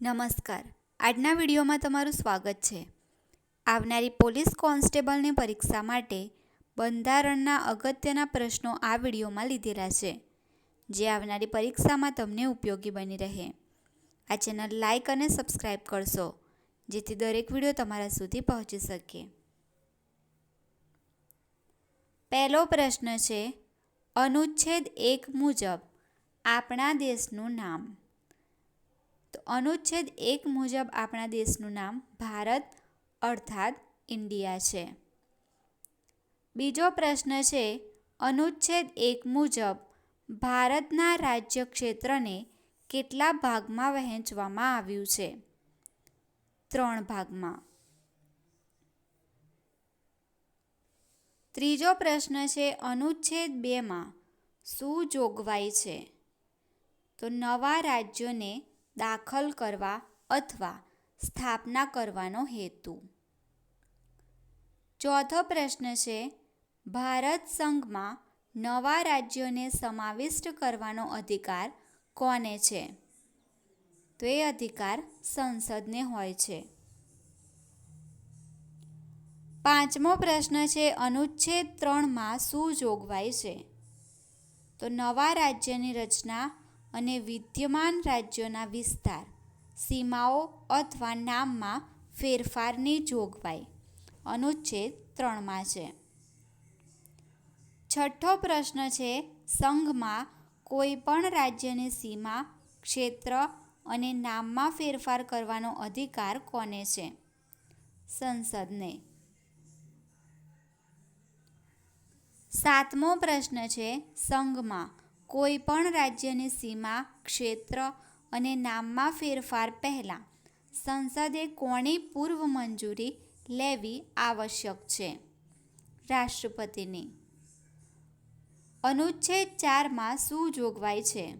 નમસ્કાર. આજના વિડીયોમાં તમારું સ્વાગત છે. આવનારી પોલીસ કોન્સ્ટેબલની પરીક્ષા માટે બંધારણના અગત્યના પ્રશ્નો આ વિડીયોમાં લીધેલા છે. જે આવનારી પરીક્ષામાં તમને ઉપયોગી બની રહે. આ ચેનલ લાઇક અને સબસ્ક્રાઇબ કરશો, જેથી દરેક વીડિયો તમારા સુધી પહોંચી શકે. પહેલો પ્રશ્ન છે, અનુચ્છેદ એક મુજબ આપણા દેશનું નામ. તો અનુચ્છેદ એક મુજબ આપણા દેશનું નામ ભારત અર્થાત ઇન્ડિયા છે. બીજો પ્રશ્ન છે, અનુચ્છેદ એક મુજબ ભારતના રાજ્ય ક્ષેત્રને કેટલા ભાગમાં વહેંચવામાં આવ્યું છે? ત્રણ ભાગમાં. ત્રીજો પ્રશ્ન છે, અનુચ્છેદ બેમાં શું જોગવાઈ છે? તો નવા રાજ્યોને દાખલ કરવા અથવા સ્થાપના કરવાનો હેતુ. ચોથો પ્રશ્ન છે, ભારત સંઘમાં નવા રાજ્યોને સમાવિષ્ટ કરવાનો અધિકાર કોને છે? તો એ અધિકાર સંસદને હોય છે. પાંચમો પ્રશ્ન છે, અનુચ્છેદ ત્રણમાં શું જોગવાઈ છે? તો નવા રાજ્યની રચના અને વિદ્યમાન રાજ્યોના વિસ્તાર, સીમાઓ અથવા નામમાં ફેરફારની જોગવાઈ, અનુચ્છેદ ત્રણમાં છે. છઠ્ઠો પ્રશ્ન છે, સંઘમાં કોઈ પણ રાજ્યની સીમા, ક્ષેત્ર અને નામમાં ફેરફાર કરવાનો અધિકાર કોને છે? સંસદને. સાતમો પ્રશ્ન છે, સંઘમાં કોઈ પણ રાજ્યની સીમા, ક્ષેત્ર અને નામમાં ફેરફાર પહેલાં સંસદે કોની પૂર્વ મંજૂરી લેવી આવશ્યક છે. રાષ્ટ્રપતિની અનુચ્છેદ ચારમાં શું જોગવાઈ છે?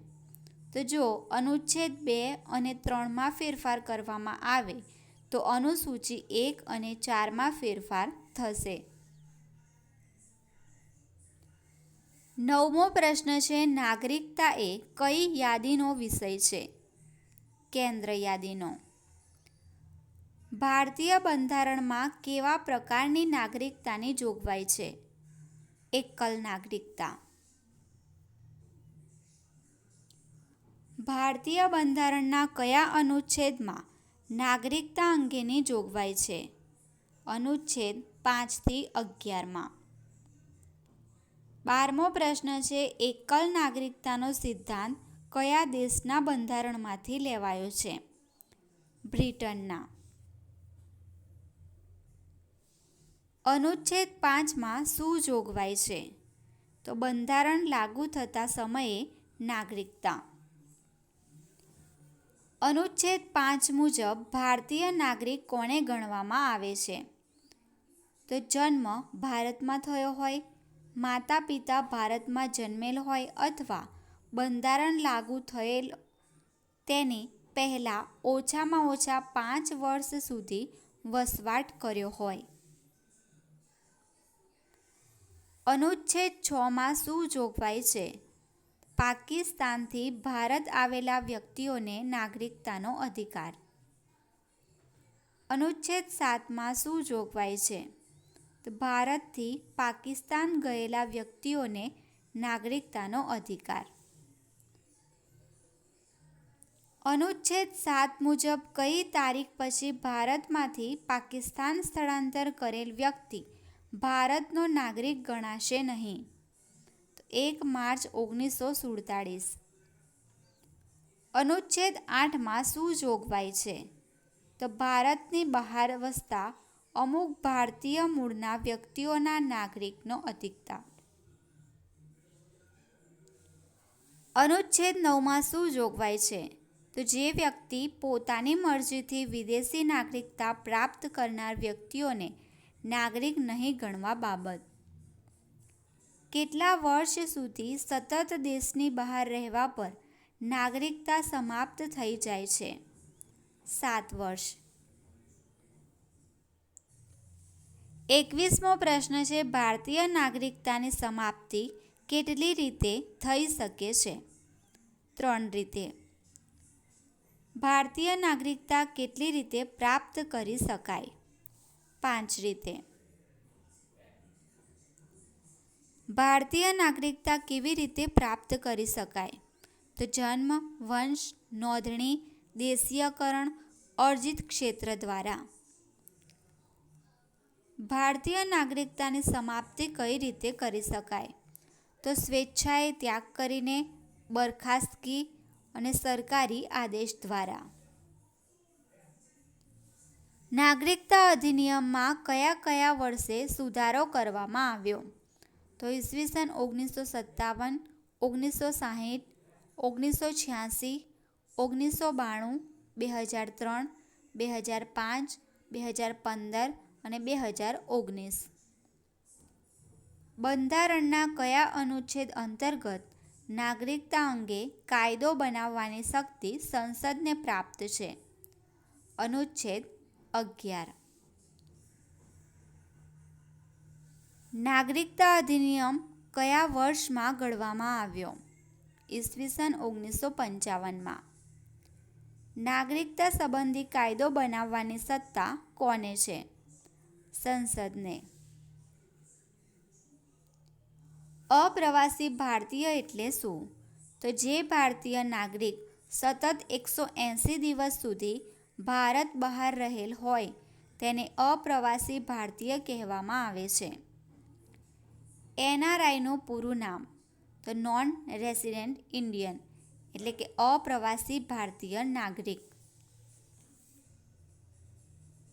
તો જો અનુચ્છેદ બે અને ત્રણમાં ફેરફાર કરવામાં આવે, તો અનુસૂચિ એક અને ચારમાં ફેરફાર થશે. નવમો પ્રશ્ન છે નાગરિકતા એ કઈ યાદીનો વિષય છે? કેન્દ્ર યાદીનો. ભારતીય બંધારણમાં કેવા પ્રકારની નાગરિકતાની જોગવાઈ છે? એકલ નાગરિકતા. ભારતીય બંધારણના કયા અનુચ્છેદમાં નાગરિકતા અંગેની જોગવાઈ છે? અનુચ્છેદ પાંચથી અગિયારમાં. બારમો પ્રશ્ન છે, એકલ નાગરિકતાનો સિદ્ધાંત કયા દેશના બંધારણમાંથી લેવાયો છે? બ્રિટનના. અનુચ્છેદ પાંચમાં શું જોગવાઈ છે? તો બંધારણ લાગુ થતા સમયે નાગરિકતા. અનુચ્છેદ પાંચ મુજબ ભારતીય નાગરિક કોને ગણવામાં આવે છે? તો જન્મ ભારતમાં થયો હોય માતા પિતા ભારતમાં જન્મેલ હોય અથવા બંધારણ લાગુ થયેલ તેને પહેલાં ઓછામાં ઓછા પાંચ વર્ષ સુધી વસવાટ કર્યો હોય. અનુચ્છેદ છમાં શું જોગવાઈ છે? પાકિસ્તાનથી ભારત આવેલા વ્યક્તિઓને નાગરિકતાનો અધિકાર. અનુચ્છેદ સાતમાં શું જોગવાઈ છે? ભારતથી પાકિસ્તાન ગયેલા વ્યક્તિઓને નાગરિકતાનો અધિકાર. અનુચ્છેદ સાત મુજબ કઈ તારીખ પછી ભારતમાંથી પાકિસ્તાન સ્થળાંતર કરેલ વ્યક્તિ ભારતનો નાગરિક ગણાશે નહીં? એક માર્ચ ઓગણીસો સુડતાળીસ. અનુચ્છેદ આઠમાં શું જોગવાઈ છે? તો ભારતની બહાર વસતા અમુક ભારતીય મૂળના વ્યક્તિઓના નાગરિકનો અધિકાર અનુચ્છેદ નવમાં શું જોગવાઈ છે? તો જે વ્યક્તિ પોતાની મરજીથી વિદેશી નાગરિકતા પ્રાપ્ત કરનાર વ્યક્તિઓને નાગરિક નહીં ગણવા બાબત. કેટલા વર્ષ સુધી સતત દેશની બહાર રહેવા પર નાગરિકતા સમાપ્ત થઈ જાય છે? સાત વર્ષ. એકવીસમો પ્રશ્ન છે, ભારતીય નાગરિકતાની સમાપ્તિ કેટલી રીતે થઈ શકે છે? ત્રણ રીતે. ભારતીય નાગરિકતા કેટલી રીતે પ્રાપ્ત કરી શકાય? પાંચ રીતે. ભારતીય નાગરિકતા કેવી રીતે પ્રાપ્ત કરી શકાય? તો જન્મ, વંશ, નોંધણી, દેશીયકરણ, અર્જિત ક્ષેત્ર દ્વારા. ભારતીય નાગરિકતાની સમાપ્તિ કઈ રીતે કરી શકાય? તો સ્વેચ્છાએ ત્યાગ કરીને બરખાસ્તગી અને સરકારી આદેશ દ્વારા. નાગરિકતા અધિનિયમમાં કયા કયા વર્ષે સુધારો કરવામાં આવ્યો? તો ઈસવીસન ઓગણીસો સત્તાવન, ઓગણીસો સાહીઠ, ઓગણીસો છ્યાસી, ઓગણીસો બાણું, બે હજાર ત્રણ, બે હજાર પાંચ, બે હજાર પંદર અને બે હજાર ઓગણીસ. બંધારણના કયા અનુચ્છેદ અંતર્ગત નાગરિકતા અંગે કાયદો બનાવવાની શક્તિ સંસદને પ્રાપ્ત છે? અનુચ્છેદ અગિયાર. નાગરિકતા અધિનિયમ કયા વર્ષમાં ઘડવામાં આવ્યો? ઈસવીસન ઓગણીસો પંચાવનમાં. નાગરિકતા સંબંધી કાયદો બનાવવાની સત્તા કોને છે? સંસદને. અપ્રવાસી ભારતીય એટલે શું? તો જે ભારતીય નાગરિક સતત એકસો એંસી દિવસ સુધી ભારત બહાર રહેલ હોય, તેને અપ્રવાસી ભારતીય કહેવામાં આવે છે. એનઆરઆઈનું પૂરું નામ, તો નોન રેસિડેન્ટ ઇન્ડિયન, એટલે કે અપ્રવાસી ભારતીય નાગરિક.